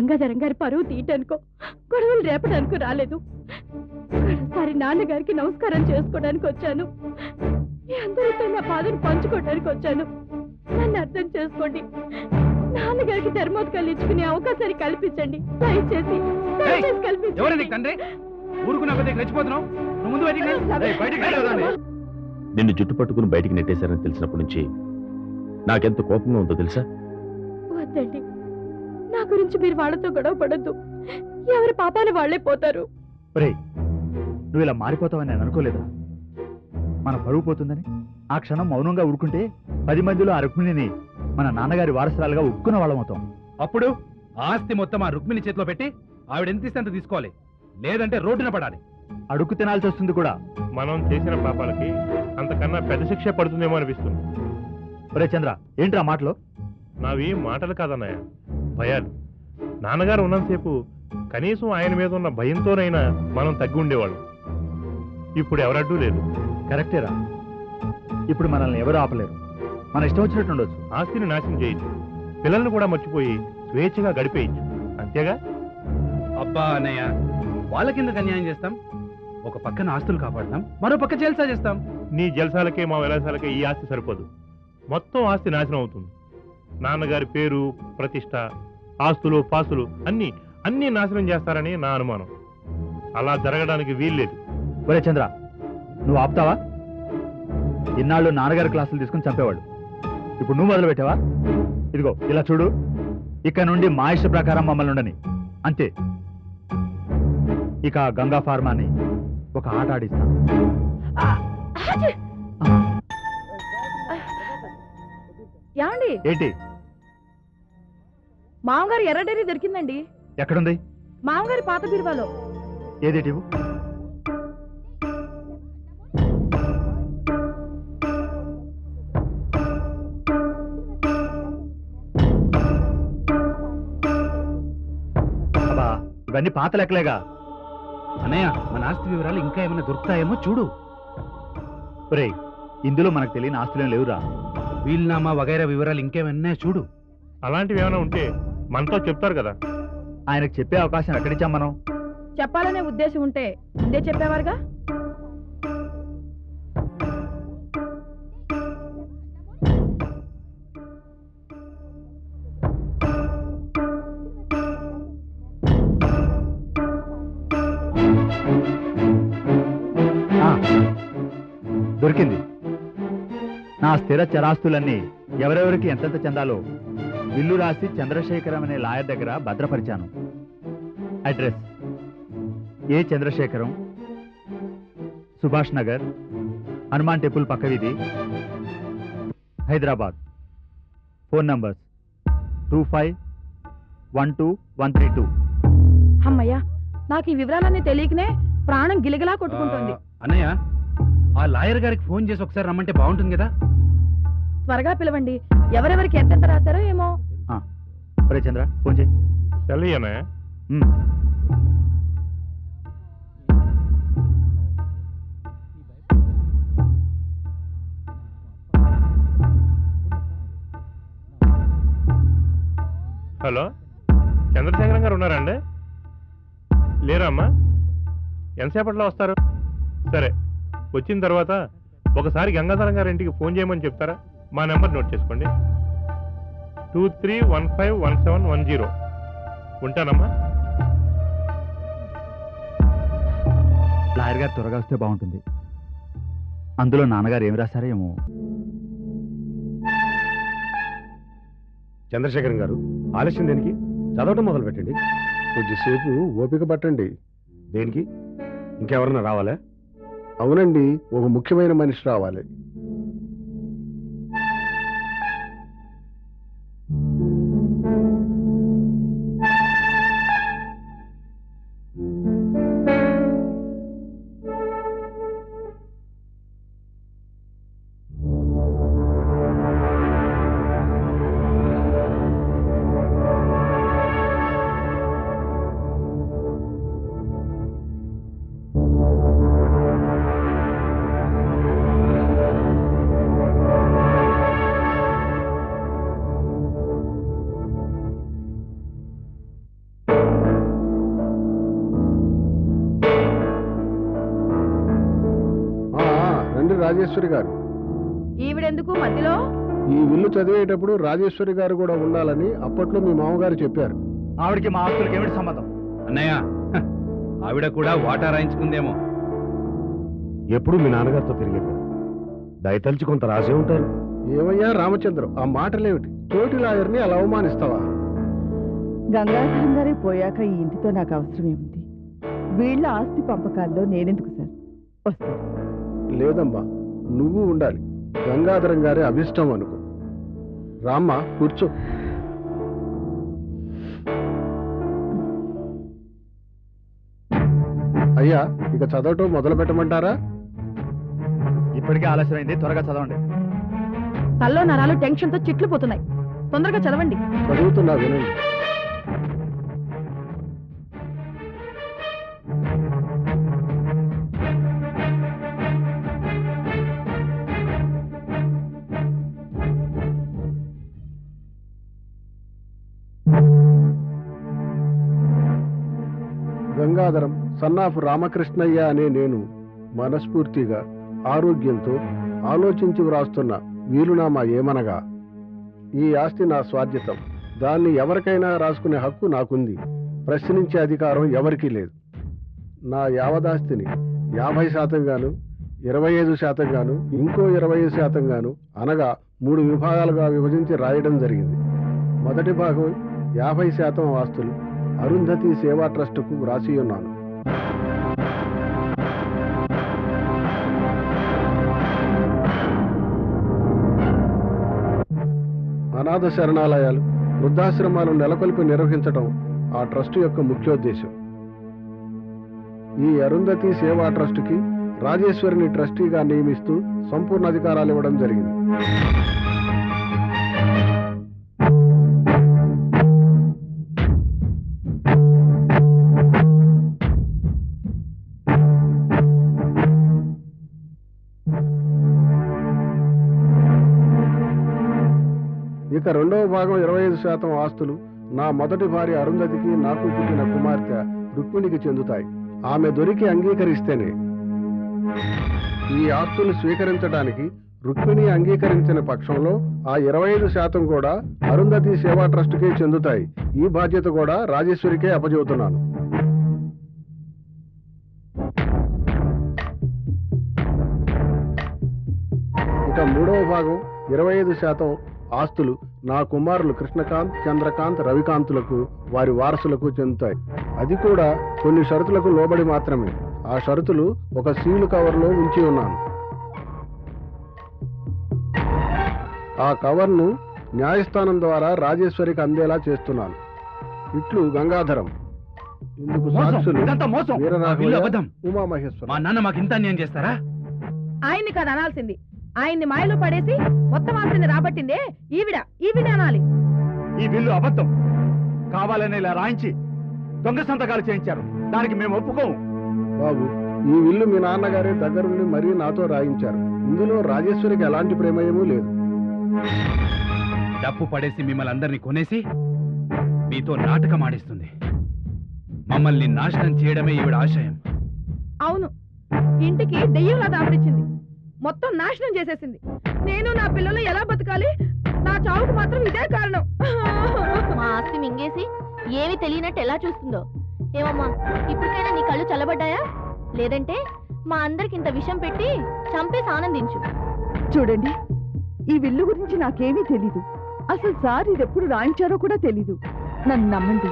గంగాధరం గారి పరువు తీయటానికో గొడవలు రేపడానికో రాలేదు. ఒకసారి నాన్నగారికి నమస్కారం చేసుకోవడానికి వచ్చాను. మీ అందరితో నా బాధను పంచుకోవడానికి వచ్చాను. నన్ను అర్థం చేసుకోండి. నాన్నగారికి ధర్మోత్కలు ఇచ్చుకునే అవకాశాన్ని కల్పించండి. దయచేసి. నిన్ను జుట్టు పట్టుకుని బయటికి నెట్టేశారని తెలిసినప్పటి నుంచి నాకెంత కోపంగా ఉందో తెలుసా? వద్దండి. నా గురించి మీరు వాళ్ళతో గొడవ పడద్దు. ఎవరి పాపాలు వాళ్ళే పోతారు. ఒరేయ్ నువ్వు ఇలా మారిపోతావని నేను అనుకోలేదా? మన పరువు పోతుందని ఆ క్షణం మౌనంగా ఊరుకుంటే పది మందిలో ఆ రుక్మిణిని మన నాన్నగారి వారసురాలుగా ఒప్పుకున్న వాళ్ళమవుతాం అప్పుడు ఆస్తి మొత్తం ఆ రుక్మిణి చేతిలో పెట్టి ఆవిడ ఎంత ఇస్తే అంత తీసుకోవాలి. లేదంటే రోడ్డున పడాలి. అడుక్కు తినాల్సి వస్తుంది కూడా. మనం చేసిన పాపాలకి అంతకన్నా పెద్ద శిక్ష పడుతుందేమో అనిపిస్తుంది. ఒరే చంద్ర ఏంట్రా మాటలు? నావి మాటలు కాదన్నయ్య. భయాలు. నాన్నగారు ఉన్నంతసేపు కనీసం ఆయన మీద ఉన్న భయంతోనైనా మనం తగ్గి ఉండేవాళ్ళం. ఇప్పుడు ఎవరడ్డూ లేదు కరెక్టేరా ఇప్పుడు మనల్ని ఎవరు ఆపలేరు. మన ఇష్టం వచ్చినట్టు ఉండొచ్చు. ఆస్తిని నాశనం చేయొచ్చు పిల్లల్ని కూడా మర్చిపోయి స్వేచ్ఛగా గడిపేయచ్చు అంతేగా? అబ్బా అన్నయ్య వాళ్ళ కింద అన్యాయం చేస్తాం? ఒక పక్కన ఆస్తులు కాపాడతాం మరో పక్క జల్సా చేస్తాం. నీ జలసాలకే మా విలాసాలకే ఈ ఆస్తి సరిపోదు. మొత్తం ఆస్తి నాశనం అవుతుంది. నాన్నగారి పేరు ప్రతిష్ట ఆస్తులు పాస్తులు అన్ని అన్ని నాశనం చేస్తారని నా అనుమానం. అలా జరగడానికి వీల్లేదు. ఒరే చంద్ర నువ్వు ఆపుతావా? ఇన్నాళ్ళు నాన్నగారి క్లాసులు తీసుకుని చంపేవాడు ఇప్పుడు నువ్వు మొదలు పెట్టావా ఇదిగో ఇలా చూడు. ఇక నుండి మా ఇష్ట ప్రకారం మమ్మల్ని ఉండని. అంతే. ఇక గంగా ఫార్మాని ఒక ఆట ఆడిస్తాను. ఏంటి? మామగారు ఎర్ర డైరీ దొరికిందండి. ఎక్కడుంది? మామగారి పాత బీరువాలో. ఏదేటి ఇవన్నీ పాత లెక్కలేగా? అన్నయ్య మన ఆస్తి వివరాలు ఇంకా ఏమైనా దొరుకుతాయేమో చూడు. ఒరేయ్ ఇందులో మనకు తెలియని ఆస్తులేం లేవురా. వీల్నామా వగైరా వివరాలు ఇంకేమైనా చూడు. అలాంటివి ఏమైనా ఉంటే మనతో చెప్తారు కదా. ఆయనకు చెప్పే అవకాశం ఎక్కడిచ్చాం మనం? చెప్పాలనే ఉద్దేశం ఉంటే ముందే చెప్పేవారుగా? దొరికింది. నా స్థిర చరాస్తులన్నీ ఎవరెవరికి ఎంతెంత చెందాలో బిల్లు రాసి చంద్రశేఖరం అనే లాయర్ దగ్గర భద్రపరిచాను. Address A Chandrasekharam Subhash Nagar Hanuman temple పక్క వీధి Hyderabad. Phone numbers two five one two one three two. అమ్మయ్యా నాకు ఈ వివరాలన్నీ తెలియకనే ప్రాణం గిలగిలా కొట్టుకుంటుంది. అన్నయ్య ఆ లాయర్ గారికి ఫోన్ చేసి ఒకసారి రమ్మంటే బాగుంటుంది కదా? త్వరగా పిలవండి. ఎవరెవరికి ఎంతెంత రాశారో ఏమో. ఒరే చంద్ర ఫోన్ చేయి. హలో? చంద్రశేఖరం గారు ఉన్నారండి? లేరా అమ్మా ఎంతసేపట్లో వస్తారు? సరే. వచ్చిన తర్వాత ఒకసారి గంగాధరం గారి ఇంటికి ఫోన్ చేయమని చెప్తారా? మా నెంబర్ నోట్ చేసుకోండి. Two three one five one seven one zero. ఉంటానమ్మా. లాయర్ గారు త్వరగా వస్తే బాగుంటుంది. అందులో నాన్నగారు ఏం రాశారో ఏమో. చంద్రశేఖరం గారు ఆలస్యం దేనికి? చదవటం మొదలు పెట్టండి కొద్దిసేపు ఓపిక పట్టండి. దేనికి? ఇంకెవరన్నా రావాలా? అవునండి ఒక ముఖ్యమైన మనిషి రావాలి. రాజేశ్వరి గారు. ఈవిడెందుకు మధ్యలో? ఈ విల్లు చదివేటప్పుడు రాజేశ్వరి గారు కూడా ఉండాలని అప్పట్లో మీ మామగారు చెప్పారు. ఆవిడికి మా ఆస్తులకి ఏమిటి సంబంధం? అన్నయ్య ఆవిడ కూడా వాటా రాయించుకుందేమో. ఎప్పుడు మీ నాన్నగారితో తిరిగేది దయతలిచి కొంత రాసే ఉంటారు. ఏమయ్యా రామచంద్రం ఆ మాటలేమిటి? తోటి లాయర్ని అలా అవమానిస్తావా? గంగాధరం గారే పోయాక ఈ ఇంటితో నాకు అవసరం ఏముంది వీళ్ళ ఆస్తి పంపకాల్లో నేనెందుకు సార్? వస్తాను. లేదమ్మా నువ్వు ఉండాలి. గంగాధరం గారి అభిష్టం అనుకో. రామ్మా కూర్చో. అయ్యా ఇక చదవటం మొదలు పెట్టమంటారా? ఇప్పటికే ఆలస్యమైంది త్వరగా చదవండి. తల్లో నరాలు టెన్షన్తో చిట్లు పోతున్నాయి. తొందరగా చదవండి. చదువుతున్నా వినండి. గంగాధరం సన్నాఫ్ రామకృష్ణయ్య అనే నేను మనస్ఫూర్తిగా ఆరోగ్యంతో ఆలోచించి వ్రాస్తున్న వీలునామా ఏమనగా ఈ ఆస్తి నా స్వాధ్యతం. దాన్ని ఎవరికైనా రాసుకునే హక్కు నాకుంది. ప్రశ్నించే అధికారం ఎవరికీ లేదు. నా యావదాస్తిని యాభై శాతం గాను ఇరవై ఐదు శాతం గాను ఇంకో ఇరవై ఐదు శాతం గాను అనగా మూడు విభాగాలుగా విభజించి రాయడం జరిగింది. మొదటి భాగం యాభై శాతం ఆస్తులు అరుంధతి సేవా ట్రస్టుకు వ్రాసి ఉన్నాను. అనాథ శరణాలయాలు వృద్ధాశ్రమాలు నెలకొల్పి నిర్వహించడం ఆ ట్రస్ట్ యొక్క ముఖ్యోద్దేశం. ఈ అరుంధతి సేవా ట్రస్టుకి రాజేశ్వరిని ట్రస్టీగా నియమిస్తూ సంపూర్ణ అధికారాలు ఇవ్వడం జరిగింది. ఇక రెండవ భాగం ఇరవై ఐదు శాతం ఆస్తులు నా మొదటి భార్య అరుంధతికి నాకు పుట్టిన కుమార్తె రుక్మిణికి చెందుతాయి. ఆమె దొరికి అంగీకరిస్తేనే. ఈ ఆస్తులు స్వీకరించడానికి రుక్మిణి అంగీకరించిన పక్షంలో ఆ ఇరవై ఐదు శాతం కూడా అరుంధతి సేవా ట్రస్టుకే చెందుతాయి. ఈ బాధ్యత కూడా రాజేశ్వరికే అప్పజెబుతున్నాను. ఇక మూడవ భాగం ఇరవై ఐదు శాతం ఆస్తులు నా కుమారులు కృష్ణకాంత్ చంద్రకాంత్ రవికాంతులకు వారి వారసులకు చెందుతాయి. అది కూడా కొన్ని షరతులకు లోబడి మాత్రమే. ఆ షరతులు ఒక సీలు కవర్లో ఉంచి ఉన్నాను. ఆ కవర్ను న్యాయస్థానం ద్వారా రాజేశ్వరికి అందేలా చేస్తున్నాను. ఇట్లు గంగాధరం. ఇందుకు సాక్షులు మా ఉమామహేశ్వర. నాన్న మాకు ఇంత అన్యాయం చేస్తారా? ఆయన్ని కాదు అనాల్సింది. ఆయన్ని మాయలో పడేసి మొత్తం ఆస్తిని రాబట్టిందే ఈవిడ. ఈవిడ అనాలి. ఈ బిల్లు అబద్ధం. కావాలని ఇలా రాయించి దొంగ సంతకాలు చేయించారు. దానికి మేము ఒప్పుకోము. బాబు ఈ విల్లు మీ నాన్నగారే దగ్గరుండి మరీ నాతో రాయించారు. ఇందులో రాజేశ్వరికి ఎలాంటి ప్రమేయమూ లేదు. డప్పు పడేసి మిమ్మల్ని అందరినీ కొనేసి మీతో నాటకం ఆడిస్తుంది. మమ్మల్ని నాశనం చేయడమే ఈవిడ ఆశయం. అవును. ఇంటికి దెయ్యంలా దాపరిచింది మొత్తం నాశనం చేసేసింది. నేను నా పిల్లలు ఎలా బతకాలి? నా చావుకు మాత్రం ఇదే కారణం. మా ఆస్తి మింగేసి ఏమీ తెలియనట్టు ఎలా చూస్తుందో? ఏమమ్మా ఇప్పటికైనా నీ కళ్ళు చల్లబడ్డాయా? లేదంటే మా అందరికి ఇంత విషం పెట్టి చంపేసి ఆనందించు. చూడండి ఈ విల్లు గురించి నాకేమీ తెలీదు. అసలు సార్ ఇది ఎప్పుడు రాయించారో కూడా తెలీదు. నన్ను నమ్మండి.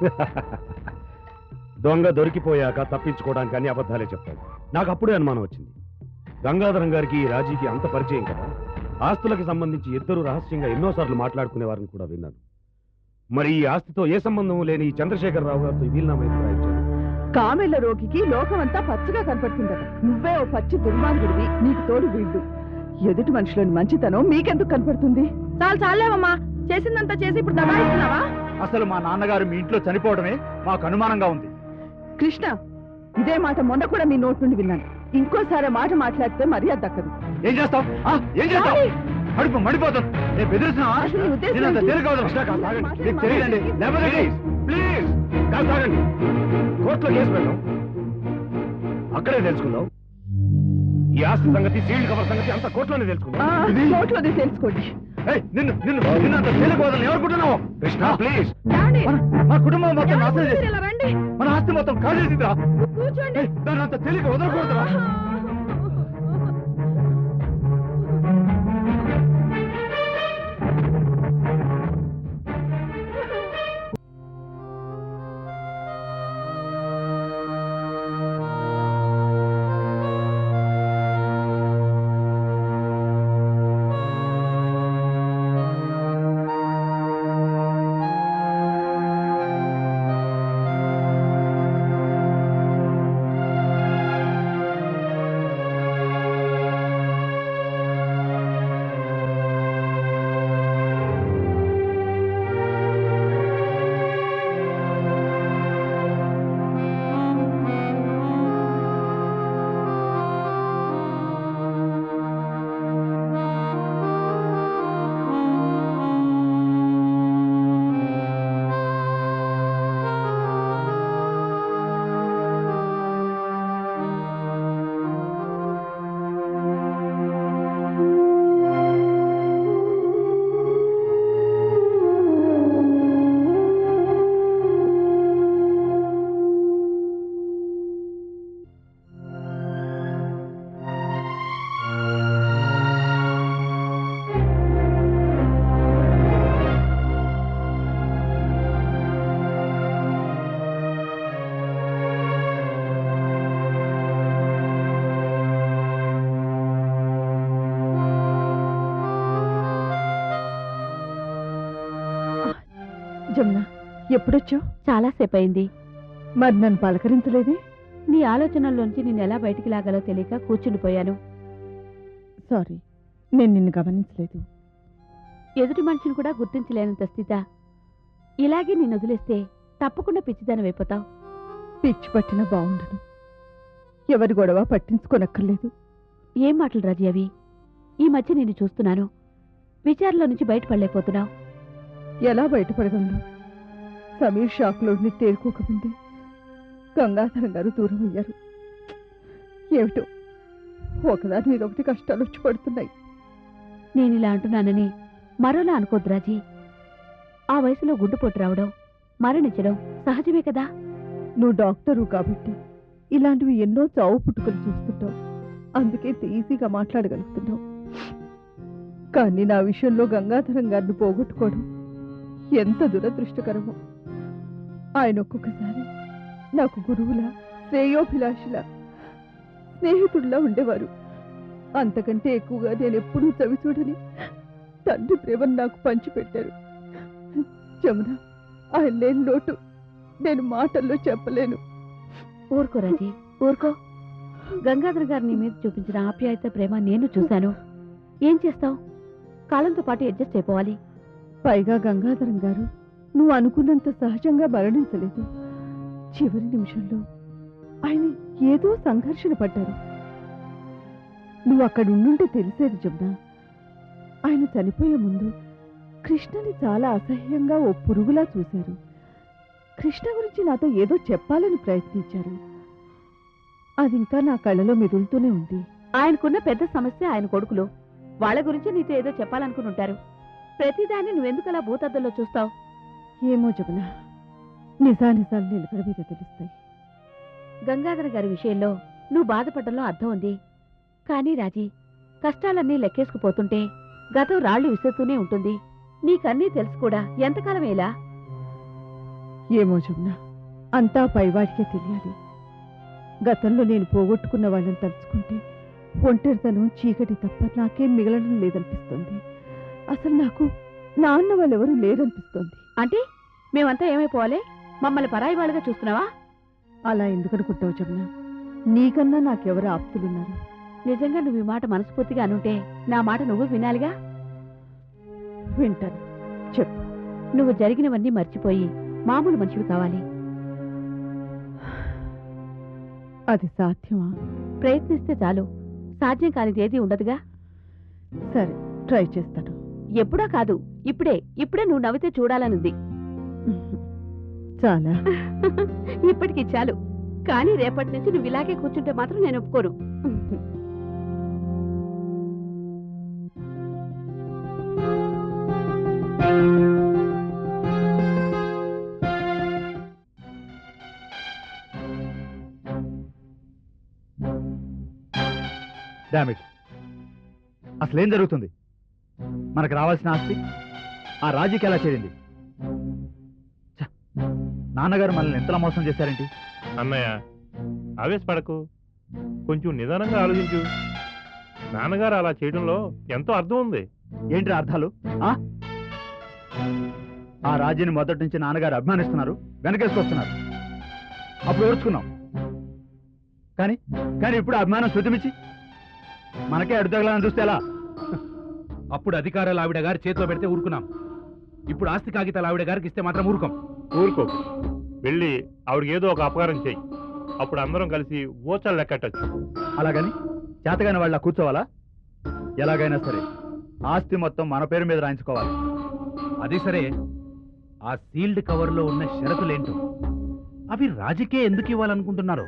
దొంగ దొరికిపోయాక తప్పించుకోవడానికి అన్ని అబద్ధాలే చెప్తాడు. నాకు అప్పుడే అనుమానం వచ్చింది. గంగాధరం గారికి ఈ రాజీకి అంత పరిచయం కదా? ఆస్తులకు సంబంధించి ఇద్దరు రహస్యంగా ఎన్నోసార్లు మాట్లాడుకునేవారని కూడా విన్నాను. మరి ఈ ఆస్తితో ఏ సంబంధం లేని ఈ చంద్రశేఖరరావు గారితో ఈ వీలునామా ఎందుకు రాయించారు? కామెళ్ళ రోగికి లోకమంతా పచ్చగా కనపడుతుందట. నువ్వే ఓ పచ్చి దుర్మార్గుడివి నీకు తోడు వీళ్ళు. ఎదుటి మనుషులని మంచితనం మీకెందుకు కనపడుతుంది? చాలు చాలేవమ్మా చేసిందంతా చేసి ఇప్పుడు దబాయిస్తున్నావా? అసలు మా నాన్నగారు మీ ఇంట్లో చనిపోవడమే మాకు అనుమానంగా ఉంది. కృష్ణ ఇదే మాట మొన్న కూడా మీ నోటి నుండి విన్నాను. ఇంకోసారి మాట మాట్లాడితే మర్యాద దక్కదు. ఏం చేస్తావు? ఏం చేస్తావు? కడుపు మండిపోతుంది. నేను బెదిరిస్తున్నావా తెలియదండి. లేకపోతే ప్లీజ్ కాస్త ఆగండి. కోర్టులో కేసు పెడదాం. అక్కడే తెలుసుకుందాం. ఈ ఆస్తి సంగతి సీల్డ్ కవర్ సంగతి అంత కోర్టులోనే తెలుసుకుందా. కోర్టులోనే తెలుసుకోండి. నిన్ను నిన్ను నిన్ను అంత తేలిక వదలని ఎవరుకుంటున్నావు కృష్ణ ప్లీజ్ ఏమండి? మా కుటుంబం మొత్తం ఏమండి? నాశనం చేసి ఇలా రండి. మన ఆస్తి మొత్తం కాజేసిందిరా కూర్చోండి. దాన్ని అంత తేలిక వదలకూడదురా. జమున ఎప్పుడొచ్చావు? చాలాసేపు అయింది మరి నన్ను పలకరించలేదే? నీ ఆలోచనల్లోంచి నేను ఎలా బయటికి లాగాలో తెలియక కూర్చుండిపోయాను. సారీ నేను నిన్ను గమనించలేదు. ఎదుటి మనిషిని కూడా గుర్తించలేనంత స్థిత. ఇలాగే నిన్ను వదిలేస్తే తప్పకుండా పిచ్చిదాని అయిపోతావు. పిచ్చి పట్టినా బాగుండను ఎవరి గొడవ పట్టించుకోనక్కర్లేదు. ఏం మాటలు రాజీ అవి? ఈ మధ్య నేను చూస్తున్నాను. విచారణలో నుంచి బయటపడలేకపోతున్నావు. ఎలా బయటపడగలను? సమీర్ షాక్లోని తేరుకోకముందే గంగాధరం గారు దూరం అయ్యారు ఏమిటో? ఒకదాని మీద ఒకటి కష్టాలు వచ్చి పడుతున్నాయి. నేను ఇలా అంటున్నానని మరోలా అనుకోద్దు రాజీ. ఆ వయసులో గుండెపోటు రావడం మరణించడం సహజమే కదా? నువ్వు డాక్టరు కాబట్టి ఇలాంటివి ఎన్నో చావు పుట్టుకలు చూస్తుంటావు. అందుకే ఇంత ఈజీగా మాట్లాడగలుగుతున్నావు. కానీ నా విషయంలో గంగాధరం గారిని పోగొట్టుకోవడం ఎంత దురదృష్టకరమో. ఆయన ఒక్కొక్కసారి నాకు గురువులా శ్రేయోభిలాషుల స్నేహితుడిలా ఉండేవారు. అంతకంటే ఎక్కువగా నేను ఎప్పుడూ చవి చూడని తండ్రి ప్రేమను నాకు పంచిపెట్టారు. జమున ఆయన లేని లోటు నేను మాటల్లో చెప్పలేను. ఊరుకో రాజీ ఊరుకో. గంగాధర్ గారు నీ మీద చూపించిన ఆప్యాయత ప్రేమ నేను చూశాను. ఏం చేస్తావు? కాలంతో పాటు అడ్జస్ట్ అయిపోవాలి. పైగా గంగాధరం గారు నువ్వు అనుకున్నంత సహజంగా మరణించలేదు. చివరి నిమిషంలో ఆయన ఏదో సంఘర్షణ పడ్డారు. నువ్వు అక్కడుండుంటే తెలిసేది జమున. ఆయన చనిపోయే ముందు కృష్ణని చాలా అసహ్యంగా ఓ పురుగులా చూశారు. కృష్ణ గురించి నాతో ఏదో చెప్పాలని ప్రయత్నించారు. అది ఇంకా నా కళ్ళలో మెదులుతూనే ఉంది. ఆయనకున్న పెద్ద సమస్య ఆయన కొడుకులో. వాళ్ళ గురించి నీతో ఏదో చెప్పాలనుకుని ఉంటారు. ప్రతిదాన్ని నువ్వెందుకలా అలా భూతద్దంలో చూస్తావు? ఏమో జమున నిజానిజాలు నిలకడ మీద తెలుస్తాయి. గంగాధర గారి విషయంలో నువ్వు బాధపడడంలో అర్థం ఉంది. కానీ రాజీ కష్టాలన్నీ లెక్కేసుకుపోతుంటే గతం రాళ్ళు విసురుతూనే ఉంటుంది. నీకన్నీ తెలుసు కూడా ఎంతకాలం ఎలా ఏమో జమున అంతా పైవాడికే తెలియాలి. గతంలో నేను పోగొట్టుకున్న వాళ్ళని తలుచుకుంటే ఒంటరితనం చీకటి తప్ప నాకేం మిగలడం లేదనిపిస్తుంది. అసలు నాకు నాన్న వాళ్ళెవరూ లేరనిపిస్తోంది. అంటే మేమంతా ఏమైపోవాలి? మమ్మల్ని పరాయి వాళ్ళగా చూస్తున్నావా? అలా ఎందుకనుకుంటావు జమున? నీకన్నా నాకెవరు ఆప్తులున్నారు? నిజంగా నువ్వు ఈ మాట మనస్ఫూర్తిగా అనుంటే నా మాట నువ్వు వినాలిగా? వింటాను. చెప్పు. నువ్వు జరిగినవన్నీ మర్చిపోయి మామూలు మనిషివి కావాలి. అది సాధ్యమా? ప్రయత్నిస్తే చాలు. సాధ్యం కానిది ఏది ఉండదుగా? సరే ట్రై చేస్తాను. ఎప్పుడా కాదు ఇప్పుడే ఇప్పుడే నువ్వు నవ్వితే చూడాలనుంది. చాలా. ఇప్పటికి చాలు. కానీ రేపటి నుంచి నువ్వు ఇలాగే కూర్చుంటే మాత్రం నేను ఒప్పుకోను. అసలేం జరుగుతుంది? మనకు రావాల్సిన ఆస్తి ఆ రాజీకి ఎలా చేరింది! నాన్నగారు మనల్ని ఎంతలా మోసం చేశారేంటి అన్నయ్య ఆవేశపడకు. కొంచెం నిదానంగా ఆలోచించు. నాన్నగారు అలా చేయడంలో ఎంతో అర్థం ఉంది. ఏంటి అర్థాలు? ఆ? ఆ రాజీని మొదటి నుంచి నాన్నగారు అభిమానిస్తున్నారు వెనకేసుకొస్తున్నారు. అప్పుడు ఓర్చుకున్నాం. కానీ కానీ ఇప్పుడు అభిమానం శృతిమిచ్చి మనకే అడుగుతగలని చూస్తే ఎలా? అప్పుడు అధికారాలు ఆవిడ గారి చేతిలో పెడితే ఊరుకున్నాం. ఇప్పుడు ఆస్తి కాగితాలు ఆవిడ గారికి ఇస్తే మాత్రం ఊరుకోం. ఊరుకో. వెళ్ళి ఆవిడకి ఏదో ఒక అపకారం చెయ్యి అప్పుడు అందరం కలిసి ఓచలు లెక్కట్టచ్చు. అలాగని చేతగాని వాళ్ళ కూర్చోవాలా? ఎలాగైనా సరే ఆస్తి మొత్తం మన పేరు మీద రాయించుకోవాలి. అది సరే. ఆ సీల్డ్ కవర్లో ఉన్న షరతులేంటో? అవి రాజకీయ ఎందుకు ఇవ్వాలనుకుంటున్నారో?